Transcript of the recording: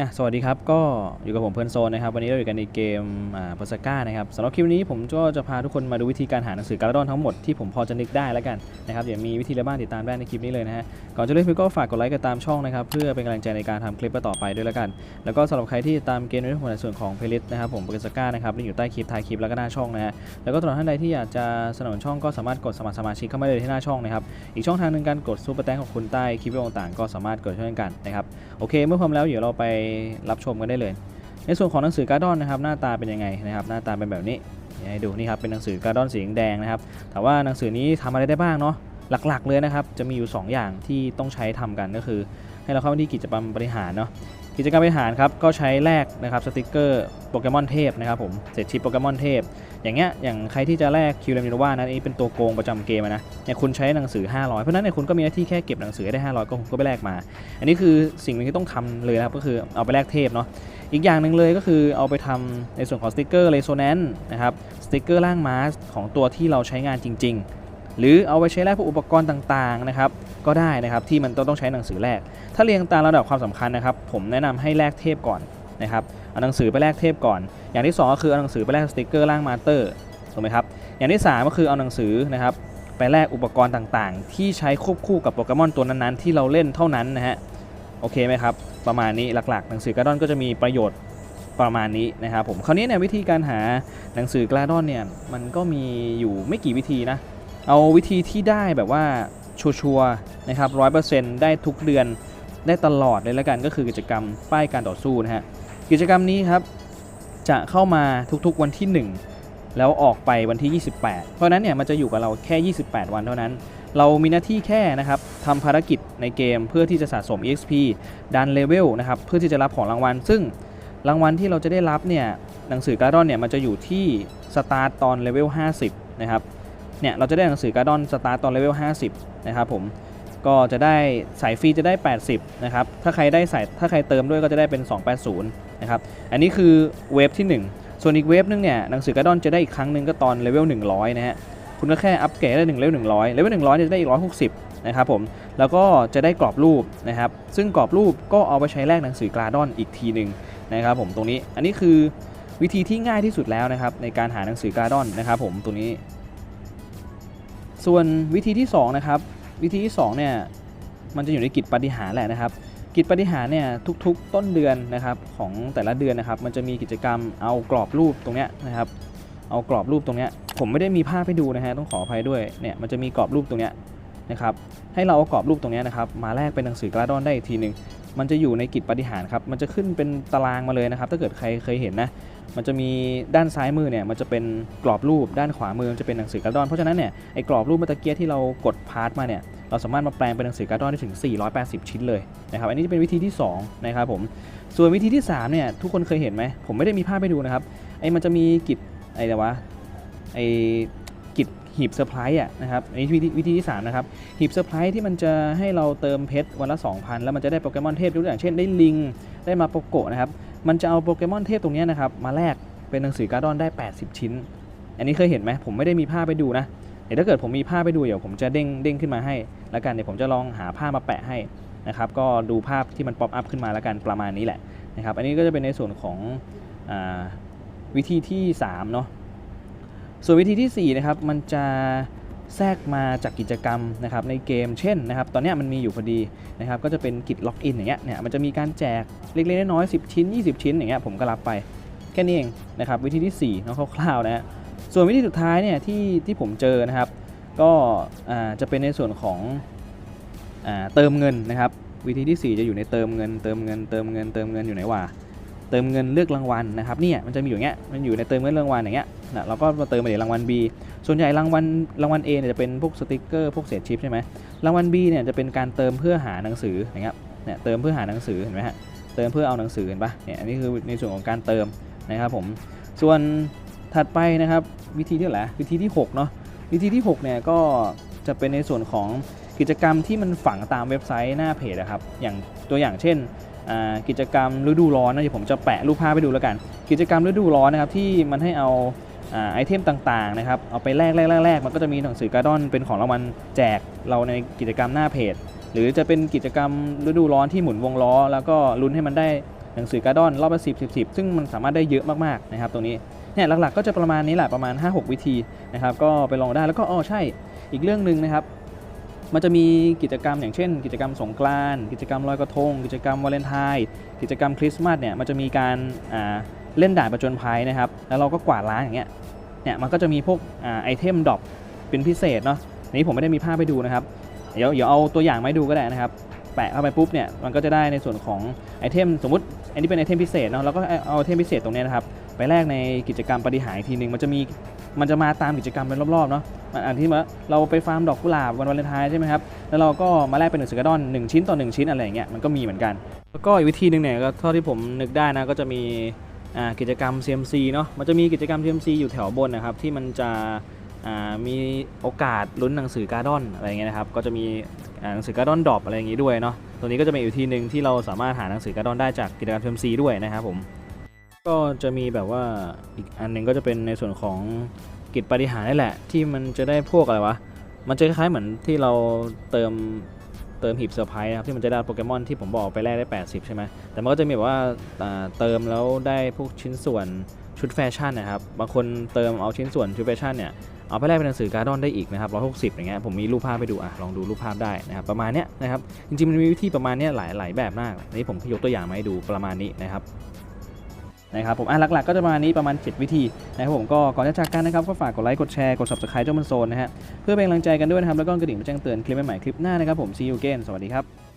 อะสวัสดีครับ ก็อยู่กับผมเพลิร์นโซนนะครับ วันนี้เราอยู่กันในเกมอ่าเปอร์ซก้านะครับสำหรับคลิปนี้ผมก็จะพาทุกคนมาดูวิธีการหาหนังสือการ์ดอนทั้งหมดที่ผมพอจะนึกได้แล้วกันนะครับเดี๋ยวมีวิธีอะไรบ้างติดตามได้ในคลิปนี้เลยนะฮะก่อนจะเริ่มคลิปก็ฝากกดไลค์กดตามช่องนะครับเพื่อเป็นกำลังใจในการทำคลิปต่อไปด้วยแล้วกัน แล้วก็สำหรับใครที่ตามเกมในเรื่องของส่วนของเพลย์นะครับผมเปอร์ซก้านะครับลิงก์อยู่ใต้คลิปท้ายคลิปแล้วก็หน้าช่องนะฮะแล้วก็สำหรับท่านใดที่อยากจะสนับสนุนช่องก็สามารถกดสมัครสมาชิกเข้ามาเลยที่หน้าช่องนะครับอีกช่องทางหนึ่งการกดซูเปอร์แตงของคุณใต้คลิปต่างๆก็สามารถกดช่วยกันนะครับโอเค เมื่อพร้อมแล้วเดี๋ยวเราไปรับชมกันได้เลย ในส่วนของหนังสือการ์ดอนนะครับหน้าตาเป็นยังไงนะครับหน้าตาเป็นแบบนี้ให้ดูนี่ครับเป็นหนังสือการ์ดอนสีแดงนะครับแต่ว่าหนังสือนี้ทำอะไรได้บ้างเนาะหลักๆเลยนะครับจะมีอยู่ 2 อย่างที่ต้องใช้ทำกันก็คือ ให้เราเข้ามาที่กิจกรรมบริหารเนาะกิจกรรมบริหารครับก็ใช้แลกนะครับสติกเกอร์โปเกมอนเทพนะครับผมเศษชิปโปเกมอนเทพ อย่างเงี้ยอย่างใครที่จะแลกคิวเลมิโนวานะอันนี้เป็นตัวโกงประจำเกมนะเนี่ยคุณใช้หนังสือ 500 เพราะฉะนั้นเนี่ยคุณก็มีหน้าที่แค่เก็บหนังสือให้ได้ 500 ก็คุณก็ไปแลกมา อันนี้คือสิ่งที่ต้องทำเลยนะครับก็คือเอาไปแลกเทพเนาะอีกอย่างหนึ่งเลยก็คือเอาไปทำในส่วนของสติกเกอร์เรโซแนนนะครับสติกเกอร์ล่างมาสของตัวที่เราใช้งานจริง ๆ หรือเอาไปใช้แลกพวกอุปกรณ์ต่างๆนะครับก็ได้นะครับที่มันต้องใช้หนังสือแลกถ้าเรียงตามระดับความสำคัญนะครับ ผมแนะนำให้แลกเทพก่อนนะครับเอาหนังสือไปแลกเทพก่อน อย่างที่สองก็คือเอาหนังสือไปแลกสติกเกอร์ล่างมาเตอร์ถูกไหมครับอย่างที่สามก็คือเอาหนังสือนะครับไปแลกอุปกรณ์ต่างๆ ที่ใช้ควบคู่กับโปเกมอนตัวนั้นๆ ที่เราเล่นเท่านั้นนะฮะโอเคไหมครับประมาณนี้หลักๆ หนังสือกร์ดอนก็จะมีประโยชน์ประมาณนี้นะครับผมคราวนี้เนี่ยวิธีการหาหนังสือกลาดอนเนี่ยมันก็มีอยู่ไม่กี่วิธีนะ เอาวิธีที่ได้แบบว่าชัวร์ๆนะครับร้อยเปอร์เซ็นต์ได้ทุกเดือนได้ตลอดเลยละกันก็คือกิจกรรมป้ายการต่อสู้นะฮะกิจกรรมนี้ครับจะเข้ามาทุกๆวันที่ 1 แล้วออกไปวันที่ 28 เพราะฉะนั้นเนี่ยมันจะอยู่กับเราแค่ 28 วันเท่านั้น เรามีหน้าที่แค่นะครับทำภารกิจในเกมเพื่อที่จะสะสม EXP ดันเลเวลนะครับเพื่อที่จะรับของรางวัล ซึ่งรางวัลที่เราจะได้รับเนี่ยหนังสือการ์ดอนเนี่ยมันจะอยู่ที่สตาร์ตตอนเลเวล50 นะครับ เนี่ยเราจะได้หนังสือการ์ดอนสตาร์ตอนเลเวล 50 นะครับผมก็จะได้สายฟรีจะได้ 80 นะครับ ถ้าใครได้สายถ้าใครเติมด้วยก็จะได้เป็น 280 นะครับ อันนี้คือเวฟที่ 1 ส่วนอีกเวฟนึงเนี่ยหนังสือการ์ดอนจะได้อีกครั้งหนึ่งก็ตอนเลเวล 100 นะฮะ คุณก็แค่อัปเกรดได้1เลเวล 100 เลเวล 100เนี่ยจะได้อีก 160 นะครับผม แล้วก็จะได้กรอบรูปนะครับ ซึ่งกรอบรูปก็เอาไปใช้แลกหนังสือการาดอนอีกทีหนึ่งนะครับผมตรงนี้ อันนี้คือวิธีที่ง่ายที่สุดแล้วนะครับในการหาหนังสือการ์ดอนนะครับผมตรงนี้ ส่วนวิธีที่2นะครับวิธีที่2เนี่ยมันจะอยู่ในกิจปฏิหารแหละนะครับ กิจปฏิหารเนี่ยทุกๆ ต้นเดือนนะครับของแต่ละเดือนนะครับ มันจะมีกิจกรรมเอากรอบรูปตรงเนี้ยนะครับ เอากรอบรูปตรงเนี้ยผมไม่ได้มีภาพให้ดูนะฮะต้องขออภัยด้วยเนี่ยมันจะมีกรอบรูปตรงเนี้ยนะครับให้เราเอากรอบรูปตรงเนี้ยนะครับมาแลกเป็นหนังสือกราดอนได้อีกทีหนึ่ง มันจะอยู่ในกิจปฏิหารครับ มันจะขึ้นเป็นตารางมาเลยนะครับ ถ้าเกิดใครเคยเห็นนะ มันจะมีด้านซ้ายมือเนี่ย มันจะเป็นกรอบรูป ด้านขวามือมันจะเป็นหนังสือการ์ดอน เพราะฉะนั้นเนี่ย ไอ้กรอบรูปเมื่อตะเกียที่เรากดพาร์ทมาเนี่ย เราสามารถมาแปลงเป็นหนังสือการ์ดอนได้ถึง 480 ชิ้นเลยนะครับ อันนี้จะเป็นวิธีที่ 2 นะครับผม ส่วนวิธีที่ 3 เนี่ย ทุกคนเคยเห็นไหม ผมไม่ได้มีภาพให้ดูนะครับ ไอ้มันจะมีกิจไอ้แต่วะไอ้ หีบเซอร์ไพรส์อะนะครับอันนี้วิธีวิธีที่3นะครับหีบเซอร์ไพรส์ที่มันจะให้เราเติมเพชรวันละ 2,000 แล้วมันจะได้โปเกมอนเทพยกตัวอย่างเช่นได้ลิงได้มาโปโกะนะครับมันจะเอาโปเกมอนเทพตรงนี้นะครับมาแลกเป็นหนังสือการ์ดอนได้ 80 ชิ้น อันนี้เคยเห็นไหมผมไม่ได้มีภาพไปดูนะเดี๋ยวถ้าเกิดผมมีภาพไปดูเดี๋ยวผมจะเด้งเด้งขึ้นมาให้ แล้วกันเดี๋ยวผมจะลองหาภาพมาแปะให้นะครับก็ดูภาพที่มันป๊อปอัพขึ้นมาแล้วกันประมาณนี้แหละนะครับอันนี้ก็จะเป็นในส่วนของอวิธีที่3เนาะ ส่วนวิธีทีสี่4นะครับมันจะแทรกมาจากกิจกรรมนะครับในเกมเช่นนะครับตอนนี้มันมีอยู่พอดีนะครับก็จะเป็นกิจล็อกอินอย่างเงี้ยเนี่ยมันจะมีการแจกเล็กๆน้อยๆ10 ชิ้น 20 ชิ้นอย่างเงี้ยผมก็รับไปแค่นี้เองนะครับวิธีที่4เนาะคร่าวๆนะฮะส่วนวิธีสุดท้ายเนี่ยที่ที่ผมเจอนะครับ ก็อ่าจะเป็นในส่วนของอ่าเติมเงินนะครับ วิธีทีสี่ 4 จะอยู่ในเติมเงิน เติมเงินเติมเงินเติมเงินอยู่ไหนวะ เติมเงินเลือกรางวัลนะครับเนี่ยมันจะมีอยู่อย่างเงี้ยมันอยู่ในเติมเงินรางวัลอย่างเงี้ยนะเราก็มาเติมไปในรางวัล B ส่วนใหญ่รางวัลรางวัล A เนี่ยจะเป็นพวกสติกเกอร์พวกเศษชิปใช่ไหมรางวัล B เนี่ยจะเป็นการเติมเพื่อหาหนังสืออย่างเงี้ยเนี่ยเติมเพื่อหาหนังสือเห็นไหมฮะเติมเพื่อเอาหนังสือเห็นปะเนี่ยอันนี้คือในส่วนของการเติมนะครับผมส่วนถัดไปนะครับวิธีที่เท่าไหร่วิธีที่6เนาะวิธีที่6เนี่ยก็จะเป็นในส่วนของกิจกรรมที่มันฝังตามเว็บไซต์หน้าเพจนะครับอย่างตัวอย่างเช่น กิจกรรมฤดูร้อนนะเดี๋ยวผมจะแปะรูปภาพไปดูแล้วกัน กิจกรรมฤดูร้อนนะครับที่มันให้เอาไอเทมต่างๆนะครับเอาไปแลกแลกแลกแลกมันก็จะมีหนังสือการ์ดอนเป็นของรางวัลแจกเราในกิจกรรมหน้าเพจ หรือจะเป็นกิจกรรมฤดูร้อนที่หมุนวงล้อ แล้วก็ลุ้นให้มันได้หนังสือการ์ดอนรอบละสิบสิบสิบซึ่งมันสามารถได้เยอะมากๆนะครับตรงนี้เนี่ยหลักๆก็จะประมาณนี้แหละประมาณ 5-6 วิธีนะครับก็ไปลองได้แล้วก็อ๋อใช่อีกเรื่องหนึ่งนะครับ มันจะมีกิจกรรมอย่างเช่น กิจกรรมสงกรานต์กิจกรรมลอยกระทง กิจกรรมวาเลนไทน์กิจกรรมคริสต์มาสเนี่ยมันจะมีการาเล่นด่านประจนภัยนะครับแล้วเราก็กวาดล้างอย่างเงี้ยเนี่ยมันก็จะมีพวกอไอเทมดรอปเป็นพิเศษเนาะอันนี้ผมไม่ได้มีภาพไปดูนะครับเดี๋ยวเดี๋ยวเอาตัวอย่างมาดูก็ได้นะครับแปะเข้าไปปุ๊บเนี่ยมันก็จะได้ในส่วนของไอเทมสมมติอันนี้เป็นไอเทมพิเศษเนาะเราก็เอาไอเทมพิเศษตรงเนี้ยนะครับไปแลกในกิจกรรมปฏิหารทีหนึ่งมันจะมี มันจะมาตามกิจกรรมเป็นรอบๆเนาะมันอันที่ว่าเราไปฟาร์มดอกกุหลาบวันวาเลนไทน์ใช่ไหมครับแล้วเราก็มาแลกเป็นหนังสือกระดอนหนึ่งชิ้นต่อหนึ่งชิ้นอะไรอย่างเงี้ยมันก็มีเหมือนกัน แล้วก็อีกวิธีหนึ่งเนี่ยก็เท่าที่ผมนึกได้นะก็จะมีกิจกรรม CMC เนาะมันจะมีกิจกรรม CMC อยู่แถวบนนะครับที่มันจะมีโอกาสลุ้นหนังสือการ์ดอนอะไรอย่างเงี้ยนะครับก็จะมีหนังสือการ์ดอนดรอปอะไรอย่างงี้ด้วยเนาะตัวนี้ก็จะเป็นอีกวิธีหนึ่งที่เราสามารถหาหนังสือการ์ดอนได้จากกิจกรรม CMC ด้วยนะครับผม ก็จะมีแบบว่าอีกอันหนึงก็จะเป็นในส่วนของกิจปฏิหารนี่แหละ ที่มันจะได้พวกอะไรวะ มันจะคล้ายๆเหมือนที่เราเติมเติมหีบเซอร์ไพรส์นะครับที่มันจะได้โปเกมอนที่ผมบอกไปแลกได้ 80 ใช่ไหมแต่มันก็จะมีแบบว่าเติมแล้วได้พวกชิ้นส่วนชุดแฟชั่นนะครับบางคนเติมเอาชิ้นส่วนชุดแฟชั่นเนี่ยเอาไปแลกเป็นหนังสือการ์ดอนได้อีกนะครับ160อย่างเงี้ยผมมีรูปภาพไปดูอะลองดูรูปภาพได้นะครับประมาณเนี้ยนะครับจริงๆมันมีวิธีประมาณเนี้ยหลายหลายแบบมากอันนี้ผมยกตัวอย่างมาให้ดูประมาณนี้นะครับ นะครับผมอะหลักๆก็จะประมาณนี้ประมาณ 7 วิธีนะครับผมก็ก่อนจะจากกันนะครับก็ฝากกดไลค์กดแชร์กด subscribe เจ้ามันโซนนะฮะเพื่อเป็นกำลังใจกันด้วยนะครับแล้วก็กระดิ่งมาแจ้งเตือนคลิปใหม่ๆคลิปหน้านะครับผม see you again สวัสดีครับ